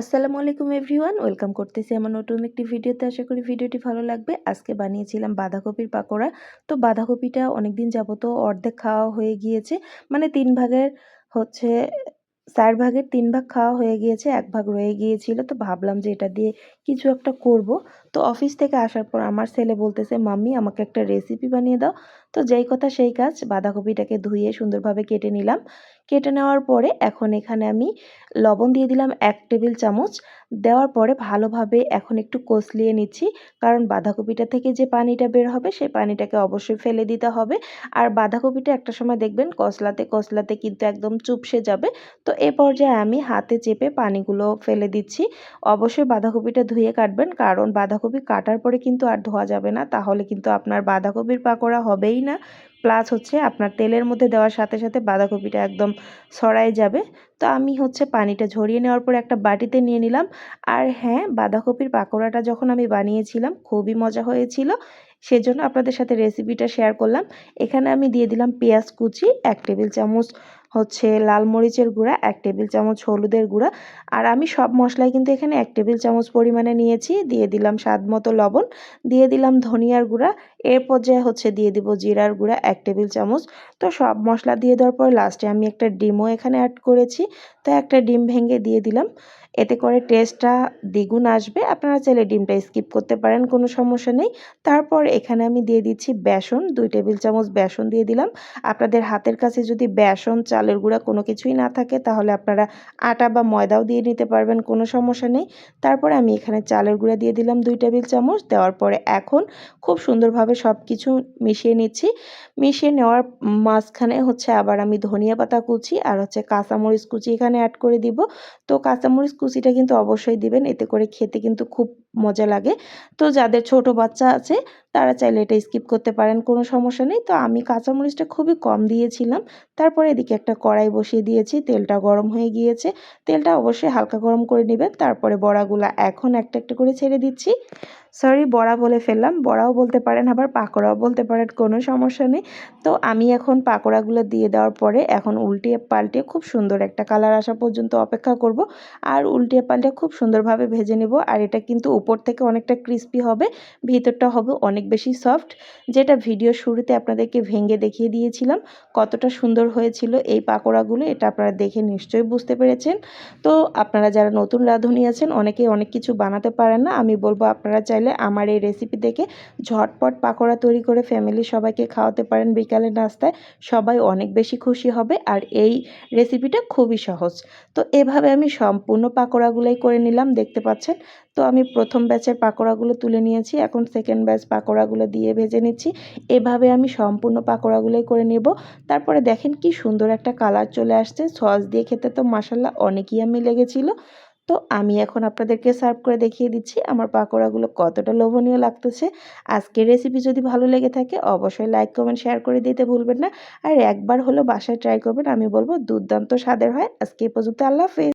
আসসালামু আলাইকুম everyone, welcome করতেছি আমার নতুন একটি ভিডিওতে। আশা করি ভিডিওটি ভালো লাগবে। আজকে বানিয়েছিলাম বাঁধাকপির পাকোড়া। তো বাঁধাকপিটা অনেকদিন যাবত অর্ধেক খাওয়া হয়ে গিয়েছে। মানে তিন ভাগের হচ্ছে, চার ভাগের তিন ভাগ খাওয়া হয়ে গিয়েছে, এক ভাগ রয়ে গিয়েছিল। তো ভাবলাম যে এটা দিয়ে কিছু একটা করব। তো অফিস থেকে আসার পর আমার ছেলে বলতেছে, মাম্মি, আমাকে একটা রেসিপি বানিয়ে দাও। তো যেই কথা সেই কাজ, বাঁধাকপিটাকে ধুয়ে সুন্দরভাবে কেটে নিলাম। কেটে নেওয়ার পরে এখন এখানে আমি লবণ দিয়ে দিলাম এক টেবিল চামচ। দেওয়ার পরে ভালোভাবে এখন একটু কষলিয়ে নিচ্ছি। কারণ বাঁধাকপিটা থেকে যে পানিটা বের হবে, সেই পানিটাকে অবশ্যই ফেলে দিতে হবে। আর বাঁধাকপিটা একটা সময় দেখবেন কষলাতে কষলাতে কিন্তু একদম চুপসে যাবে। তো এ পর্যায়ে আমি হাতে চেপে পানিগুলো ফেলে দিচ্ছি। অবশ্যই বাঁধাকপিটা ধুয়ে কাটবেন। কারণ বাঁধাকপি কাটার পরে কিন্তু আর ধোয়া যাবে না। তাহলে কিন্তু আপনার বাঁধাকপির পাকোড়া হবেই না। প্লাস হচ্ছে আপনার তেলের মধ্যে দেওয়ার সাথে সাথে বাঁধাকপিটা একদম সরাই যাবে। তো আমি হচ্ছে পানিটা ঝরিয়ে নেওয়ার পর একটা বাটিতে নিয়ে নিলাম। আর হ্যাঁ বাঁধাকপির পাকোড়াটা যখন আমি বানিয়েছিলাম, খুবই মজা হয়েছিল। সেজন্য আপনাদের সাথে রেসিপিটা শেয়ার করলাম। এখানে আমি দিয়ে দিলাম পেঁয়াজ কুচি, এক টেবিল চামচ হচ্ছে লাল মরিচের গুঁড়া, এক টেবিল চামচ হলুদের গুঁড়া। আর আমি সব মশলাই কিন্তু এখানে এক টেবিল চামচ পরিমাণে নিয়েছি। দিয়ে দিলাম স্বাদ মতো লবণ, দিয়ে দিলাম ধনিয়ার গুঁড়া। এর পর্যায়ে হচ্ছে দিয়ে দিব জিরার গুঁড়া, এক টেবিল চামচ। তো সব মশলা দিয়ে দেওয়ার পর লাস্টে আমি একটা ডিমও এখানে অ্যাড করেছি। একটা ডিম ভেঙে দিয়ে দিলাম। এতে করে টেস্টটা দ্বিগুণ আসবে। আপনারা চাইলে ডিমটা স্কিপ করতে পারেন, কোনো সমস্যা নেই। তারপর এখানে আমি দিয়ে দিচ্ছি বেসন, দুই টেবিল চামচ বেসন দিয়ে দিলাম। আপনাদের হাতের কাছে যদি বেসন, চালের গুঁড়া কোনো কিছুই না থাকে, তাহলে আপনারা আটা বা ময়দাও দিয়ে নিতে পারবেন, কোনো সমস্যা নেই। তারপরে আমি এখানে চালের গুঁড়া দিয়ে দিলাম দুই টেবিল চামচ। দেওয়ার পরে এখন খুব সুন্দরভাবে সব কিছু মিশিয়ে নিচ্ছি। মিশিয়ে নেওয়ার মাঝখানে হচ্ছে আবার আমি ধনিয়া পাতা কুচি আর হচ্ছে কাঁচামরিচ কুচি এখানে অ্যাড করে দিব। তো কাঁচামরিচ কুচিটা কিন্তু অবশ্যই দিবেন, এতে করে খেতে কিন্তু খুব মজা লাগে। তো যাদের ছোট বাচ্চা আছে তারা চাইলে এটা স্কিপ করতে পারেন, কোনো সমস্যা নেই। তো আমি কাঁচামরিচটা খুবই কম দিয়েছিলাম। তারপরে এদিকে একটা কড়াই বসিয়ে দিয়েছি, তেলটা গরম হয়ে গিয়েছে। তেলটা অবশ্যই হালকা গরম করে নেবেন, তারপরে বড়াগুলা এখন একটা একটা করে ছেড়ে দিচ্ছি। সরি বড়া বলে ফেললাম। বড়াও বলতে পারেন, আবার পাকোড়াও বলতে পারেন, কোনো সমস্যা নেই। তো আমি এখন পাকোড়াগুলো দিয়ে দেওয়ার পরে এখন উল্টিয়ে পাল্টে খুব সুন্দর একটা কালার আসা পর্যন্ত অপেক্ষা করব। আর উল্টিয়ে পাল্টে খুব সুন্দরভাবে ভেজে নেব। আর এটা কিন্তু উপর থেকে অনেকটা ক্রিস্পি হবে, ভিতরটা হবে অনেক বেশি সফট, যেটা ভিডিও শুরুতে আপনাদেরকে ভেঙে দেখিয়ে দিয়েছিলাম কতটা সুন্দর হয়েছিল এই পাকোড়াগুলো, এটা আপনারা দেখে নিশ্চয়ই বুঝতে পেরেছেন। তো আপনারা যারা নতুন রাঁধুনি আছেন, অনেকে অনেক কিছু বানাতে পারেন না, আমি বলব আপনারা চাইলে আমার এই রেসিপি দেখে ঝটপট পাকোড়া তৈরি করে ফ্যামিলি সবাইকে খাওয়াতে পারেন বিকালের নাস্তায়, সবাই অনেক বেশি খুশি হবে আর এই রেসিপিটা খুবই সহজ। তো এভাবে আমি সম্পূর্ণ পাকোড়াগুলোই করে নিলাম, দেখতে পাচ্ছেন? তো আমি প্রথম ব্যাচের পাকোড়াগুলো তুলে নিয়েছি, এখন সেকেন্ড ব্যাচ পাকোড়াগুলো দিয়ে ভেজে নিচ্ছি। এভাবে আমি সম্পূর্ণ পাকোড়াগুলোই করে নেব। তারপরে দেখেন কি সুন্দর একটা কালার চলে আসছে। সস দিয়ে খেতে তো মাসাল্লাহ অনেকই আমি লেগেছিল। তো আমি এখন আপনাদেরকে সার্ভ করে দেখিয়ে দিচ্ছি আমার পাকোড়াগুলো কতটা লোভনীয় লাগতেছে। আজকের রেসিপি যদি ভালো লেগে থাকে অবশ্যই লাইক কমেন্ট শেয়ার করে দিতে ভুলবেন না। আর একবার হলো বাসায় ট্রাই করবেন, আমি বলব দুর্দান্ত স্বাদের হয়। আজকে এ পর্যন্ত আল্লাহ হাফেজ।